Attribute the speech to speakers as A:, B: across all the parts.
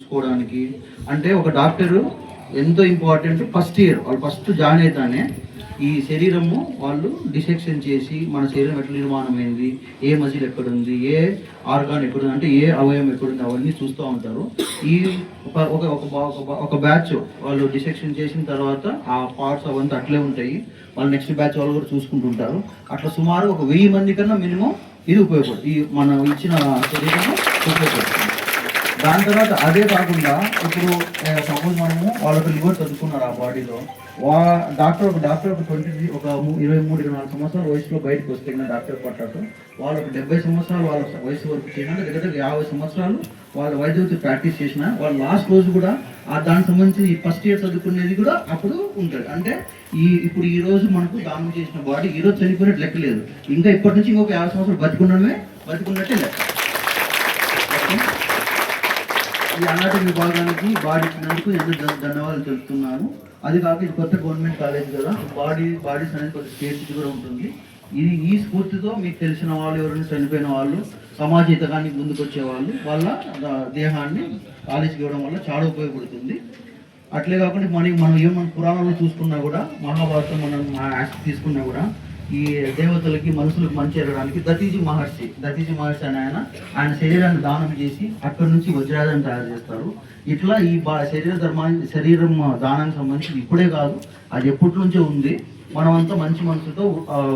A: చూసుకోవడానికి. అంటే ఒక డాక్టర్ ఎంతో ఇంపార్టెంట్ ఫస్ట్ ఇయర్ వాళ్ళు ఫస్ట్ జాయిన్ అవుతానే ఈ శరీరము వాళ్ళు డిసెక్షన్ చేసి మన శరీరం ఎట్లా నిర్మాణం అయింది ఏ మజిల్ ఎక్కడుంది ఏ ఆర్గాన్ ఎక్కడుంది అంటే ఏ అవయవం ఎక్కడుంది అవన్నీ చూస్తూ ఉంటారు. ఈ ఒక ఒక ఒక ఒక ఒక బ్యాచ్ వాళ్ళు డిసెక్షన్ చేసిన తర్వాత ఆ పార్ట్స్ అవంతా అట్లే ఉంటాయి. వాళ్ళు నెక్స్ట్ బ్యాచ్ వాళ్ళు కూడా చూసుకుంటుంటారు. అట్లా సుమారు ఒక వెయ్యి మంది కన్నా మినిమం ఇది ఉపయోగపడుతుంది. ఈ మనం ఇచ్చిన శరీరము ఉపయోగపడుతుంది. దాని తర్వాత అదే కాకుండా ఇప్పుడు సపోజ్ మనము వాళ్ళకి లివర్ చదువుకున్నారు ఆ బాడీలో వా డాక్టర్ ఒక డాక్టర్ ఒక ట్వంటీ ఒక ఇరవై మూడు ఇరవై నాలుగు సంవత్సరాల వయసులో బయటకు వస్తే డాక్టర్ పట్టారు వాళ్ళు ఒక డెబ్బై సంవత్సరాలు వాళ్ళ వయసు వరకు చేసిన దగ్గర యాభై సంవత్సరాలు వాళ్ళ వైద్యులతో ప్రాక్టీస్ చేసిన వాళ్ళ లాస్ట్ రోజు కూడా ఆ దానికి సంబంధించి ఈ ఫస్ట్ ఇయర్ చదువుకునేది కూడా అప్పుడు ఉంటుంది. అంటే ఈ ఇప్పుడు ఈ రోజు మనకు దానం చేసిన బాడీ ఈ రోజు చనిపోయినట్టు లెక్క లేదు. ఇంకా ఇప్పటి నుంచి ఇంకొక యాభై సంవత్సరాలు బతుకున్నమే బతుకున్నట్టే లెక్క ఓకే? ఈ అనాటమీ విభాగానికి బాడీ ఇచ్చినందుకు ఎంతో ధన్యవాదాలు తెలుపుతున్నాను. అది కాక ఇది కొత్త గవర్నమెంట్ కాలేజ్ కదా బాడీ బాడీస్ అనేది కొంచెం స్టేట్స్ కూడా ఉంటుంది. ఇది ఈ స్ఫూర్తితో మీకు తెలిసిన వాళ్ళు ఎవరైనా చనిపోయిన వాళ్ళు సమాజ హితకానికి ముందుకు వచ్చే వాళ్ళు వాళ్ళ దేహాన్ని కాలేజీకి ఇవ్వడం వల్ల చాలా ఉపయోగపడుతుంది. అట్లే కాకుండా మనకి మనం ఏమన్నా పురాణాలు చూసుకున్నా కూడా మహాభారతం మనం యాక్ట్ తీసుకున్నా కూడా ఈ దేవతలకి మనుషులకు మంచి చేరడానికి దతీజీ మహర్షి. దతీజీ మహర్షి అని ఆయన ఆయన శరీరాన్ని దానం చేసి అక్కడి నుంచి వజ్రాలను తయారు చేస్తారు. ఇట్లా ఈ బా శరీర ధర్మాన్ని శరీరం దానానికి సంబంధించి ఇప్పుడే కాదు అది ఎప్పటి నుంచో ఉంది. మనమంతా మంచి మనసుతో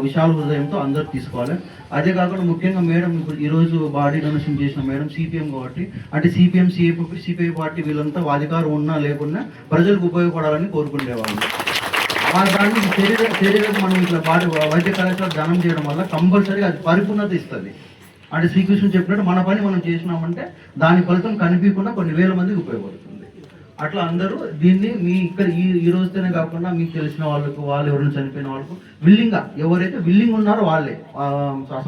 A: విశాల హృదయంతో అందరూ తీసుకోవాలి. అదే కాకుండా ముఖ్యంగా మేడం ఇప్పుడు ఈరోజు బాడీ డొనేషన్ చేసిన మేడం సిపిఎం కాబట్టి అంటే సిపిఎం సిఏపీ సిపిఐ పార్టీ వీళ్ళంతా అధికారం ఉన్నా లేకున్నా ప్రజలకు ఉపయోగపడాలని కోరుకునేవాళ్ళు. ఆ నుంచి శరీర శరీరం మనం ఇట్లా బాడీ వైద్య కళాశాల దానం చేయడం వల్ల కంపల్సరీగా అది పరిపూర్ణత ఇస్తుంది. అంటే శ్రీకృష్ణుడు చెప్పినట్టు మన పని మనం చేసినామంటే దాని ఫలితం కనిపించకుండా కొన్ని వేల మందికి ఉపయోగపడుతుంది. అట్లా అందరూ దీన్ని మీ ఇక్కడ ఈ ఈ రోజుతోనే కాకుండా మీకు తెలిసిన వాళ్ళకు వాళ్ళు ఎవరైనా చనిపోయిన వాళ్ళకు విల్లింగ్గా ఎవరైతే విల్లింగ్ ఉన్నారో వాళ్ళే.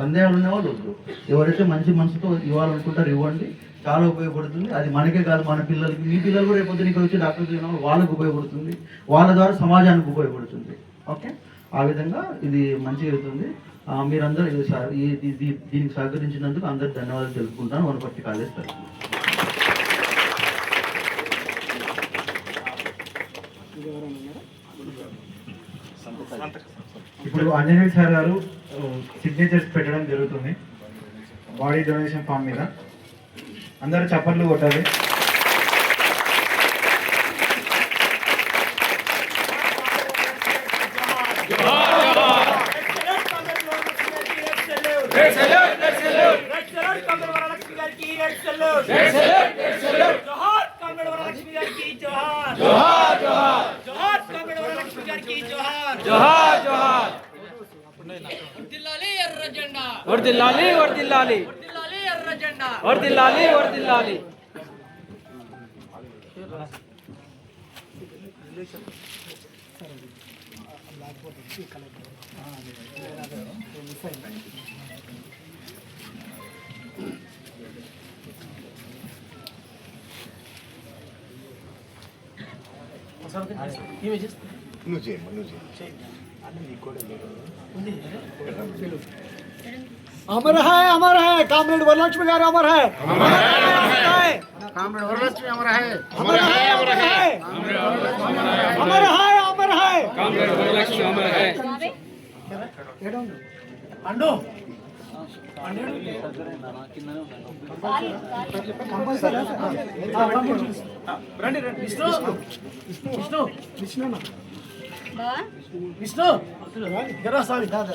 A: సందేహాలు ఉన్న వాళ్ళు వద్దు. ఎవరైతే మంచి మనసుతో ఇవ్వాలనుకుంటారో ఇవ్వండి. చాలా ఉపయోగపడుతుంది. అది మనకే కాదు మన పిల్లలకి. మీ పిల్లలు కూడా రేపొద్దున ఇక్కడ వచ్చి డాక్టర్ చేయడం వాళ్ళకు ఉపయోగపడుతుంది. వాళ్ళ ద్వారా సమాజానికి ఉపయోగపడుతుంది. ఓకే? ఆ విధంగా ఇది మంచి జరుగుతుంది. మీరందరూ ఇది దీనికి సహకరించినందుకు అందరు ధన్యవాదాలు తెలుపుకుంటాను వనపర్తి కాలేజ్ తరఫున.
B: ఇప్పుడు ఆంజనేయ సార్ గారు సిగ్నేచర్స్ పెట్టడం జరుగుతుంది. బాడీ డొనేషన్ ఫామ్ మీద. అందరూ చప్పట్లు కొట్టాలి
C: జోహార్ జోహార్
D: వర్దిల్లాలి ఎర్ర జెండా
C: వర్దిల్లాలి వర్దిల్లాలి
D: వర్దిల్లాలి ఎర్ర జెండా
C: వర్దిల్లాలి వర్దిల్లాలి
E: अमर है अमर है। कामरेड वरलक्ष्मी गार अमर है अमर है। कामरेड वरलक्ष्मी अमर है। अमर है अमर है। अमर है अमर है। कामरेड वरलक्ष्मी अमर है అండు రండి రండి. విష్ణు. విష్ణు. విష్ణు. విష్ణు విష్ణు. ఇక్కడ స్వామి దాదా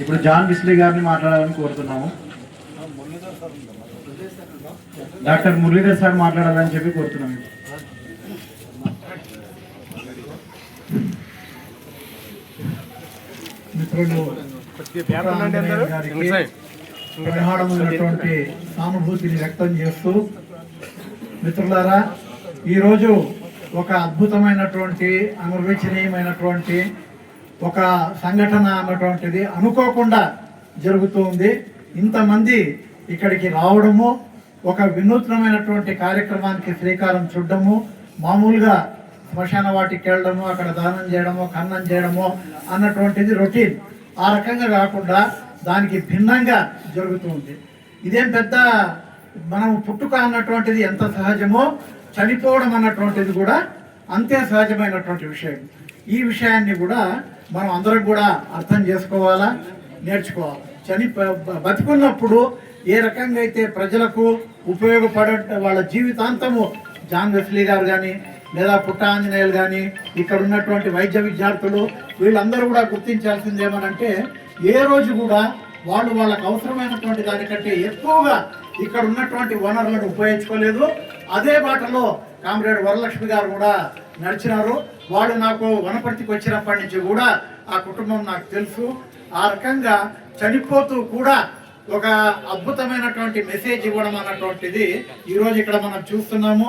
B: ఇప్పుడు జాన్ బిస్లీ గారిని మాట్లాడాలని కోరుతున్నాము. డాక్టర్ మురళీధర్ సార్ మాట్లాడాలని చెప్పి కోరుతున్నాము.
F: మిత్రులు ప్రగాఢమైనటువంటి సానుభూతిని వ్యక్తం చేస్తూ మిత్రులారా ఈరోజు ఒక అద్భుతమైనటువంటి అనిర్వచనీయమైనటువంటి ఒక సంఘటన అన్నటువంటిది అనుకోకుండా జరుగుతుంది ఇంతమంది ఇక్కడికి రావడము ఒక వినూత్నమైనటువంటి కార్యక్రమానికి శ్రీకారం చుట్టము మామూలుగా శ్మశాన వాటికి వెళ్ళడము అక్కడ దానం చేయడము కన్నం చేయడము అన్నటువంటిది రొటీన్. ఆ రకంగా కాకుండా దానికి భిన్నంగా జరుగుతుంది ఇదేం పెద్ద మనం పుట్టుక అన్నటువంటిది ఎంత సహజమో చనిపోవడం అన్నటువంటిది కూడా అంతే సహజమైనటువంటి విషయం. ఈ విషయాన్ని కూడా మనం అందరం కూడా అర్థం చేసుకోవాలా నేర్చుకోవాలి? చని బ- బతికున్నప్పుడు ఏ రకంగా అయితే ప్రజలకు ఉపయోగపడే వాళ్ళ జీవితాంతము జాన్ వెస్లీ గారు కానీ లేదా పుట్ట ఆంజనేయులు కానీ ఇక్కడ ఉన్నటువంటి వైద్య విద్యార్థులు వీళ్ళందరూ కూడా గుర్తించాల్సింది ఏమనంటే ఏ రోజు కూడా వాళ్ళు వాళ్ళకు అవసరమైనటువంటి దానికంటే ఎక్కువగా ఇక్కడ ఉన్నటువంటి వనరులను ఉపయోగించుకోలేదు. అదే బాటలో కామ్రేడ్ వరలక్ష్మి గారు కూడా నడిచినారు. వాళ్ళు నాకు వనపర్తికి వచ్చినప్పటి నుంచి కూడా ఆ కుటుంబం నాకు తెలుసు. ఆ రకంగా చనిపోతూ కూడా ఒక అద్భుతమైనటువంటి మెసేజ్ ఇవ్వడం అన్నటువంటిది ఈరోజు ఇక్కడ మనం చూస్తున్నాము.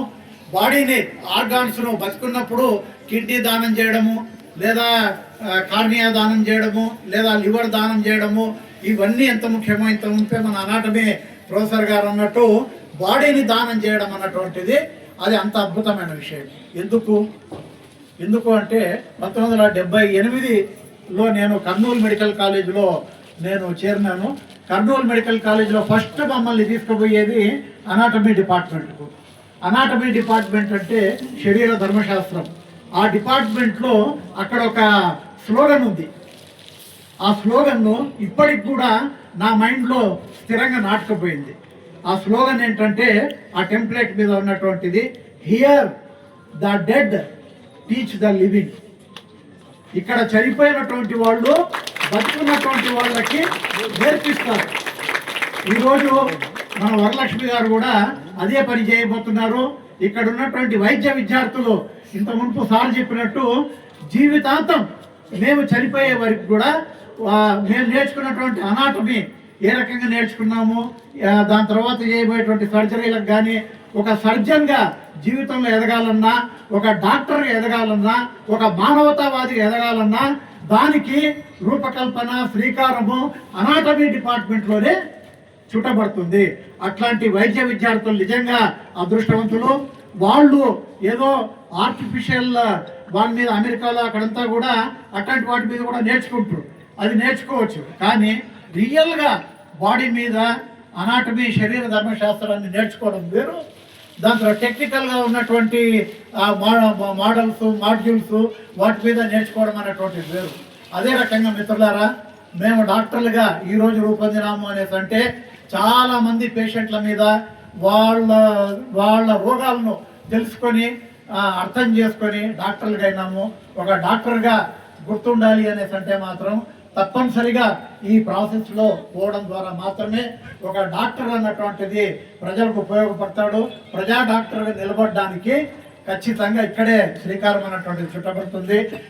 F: బాడీని ఆర్గాన్స్ను బతుకున్నప్పుడు కిడ్నీ దానం చేయడము లేదా కార్నియా దానం చేయడము లేదా లివర్ దానం చేయడము ఇవన్నీ ఎంత ముఖ్యమో ఇంత ఉంటే మన అనాటమీ ప్రొఫెసర్ గారు అన్నట్టు బాడీని దానం చేయడం అన్నటువంటిది అది అంత అద్భుతమైన విషయం. ఎందుకు? ఎందుకు అంటే పంతొమ్మిది వందల డెబ్బై ఎనిమిదిలో నేను కర్నూలు మెడికల్ కాలేజీలో నేను చేరినాను. కర్నూలు మెడికల్ కాలేజీలో ఫస్ట్ మమ్మల్ని తీసుకుపోయేది అనాటమీ డిపార్ట్మెంట్కు. అనాటమీ డిపార్ట్మెంట్ అంటే శరీర ధర్మశాస్త్రం. ఆ డిపార్ట్మెంట్లో అక్కడ ఒక స్లోగన్ ఉంది. ఆ స్లోగన్ను ఇప్పటికి కూడా నా మైండ్లో స్థిరంగా నాటుకుపోయింది. ఆ స్లోగన్ ఏంటంటే ఆ టెంప్లెట్ మీద ఉన్నటువంటిది here the dead teach the living ఇక్కడ చనిపోయినటువంటి వాళ్ళు బతుకున్నటువంటి వాళ్ళకి నేర్పిస్తారు. ఈరోజు మన వరలక్ష్మి గారు కూడా అదే పని చేయబోతున్నారు. ఇక్కడ ఉన్నటువంటి వైద్య విద్యార్థులు ఇంత ముందు సార్ చెప్పినట్టు జీవితాంతం మేము చనిపోయే వరకు కూడా మేము నేర్చుకున్నటువంటి అనాటమీ ఏ రకంగా నేర్చుకున్నాము దాని తర్వాత చేయబోయేటువంటి సర్జరీలకు కానీ ఒక సర్జన్గా జీవితంలో ఎదగాలన్నా ఒక డాక్టర్గా ఎదగాలన్నా ఒక మానవతావాదిగా ఎదగాలన్నా దానికి రూపకల్పన శ్రీకారము అనాటమీ డిపార్ట్మెంట్లోనే చుట్టబడుతుంది. అట్లాంటి వైద్య విద్యార్థులు నిజంగా అదృష్టవంతులు. వాళ్ళు ఏదో ఆర్టిఫిషియల్ వాళ్ళ మీద అమెరికాలో అక్కడంతా కూడా అట్లాంటి వాటి మీద కూడా నేర్చుకుంటారు. అది నేర్చుకోవచ్చు. కానీ రియల్గా బాడీ మీద అనాటమీ శరీర ధర్మశాస్త్రాన్ని నేర్చుకోవడం వేరు. దాంట్లో టెక్నికల్గా ఉన్నటువంటి మోడల్స్ మాడ్యూల్స్ వాటి మీద నేర్చుకోవడం అనేటువంటిది వేరు. అదే రకంగా మిత్రులారా మేము డాక్టర్లుగా ఈరోజు రూపొందినాము అనేసి అంటే చాలా మంది పేషెంట్ల మీద వాళ్ళ వాళ్ళ రోగాలను తెలుసుకొని అర్థం చేసుకొని డాక్టర్లుగా అయినాము ఒక డాక్టర్గా గుర్తుండాలి అనేసి అంటే మాత్రం తప్పనిసరిగా ఈ ప్రాసెస్లో పోవడం ద్వారా మాత్రమే ఒక డాక్టర్ అన్నటువంటిది ప్రజలకు ఉపయోగపడతాడు. ప్రజా డాక్టర్గా నిలబడడానికి ఖచ్చితంగా ఇక్కడే శ్రీకారం అన్నటువంటిది చుట్టబడుతుంది.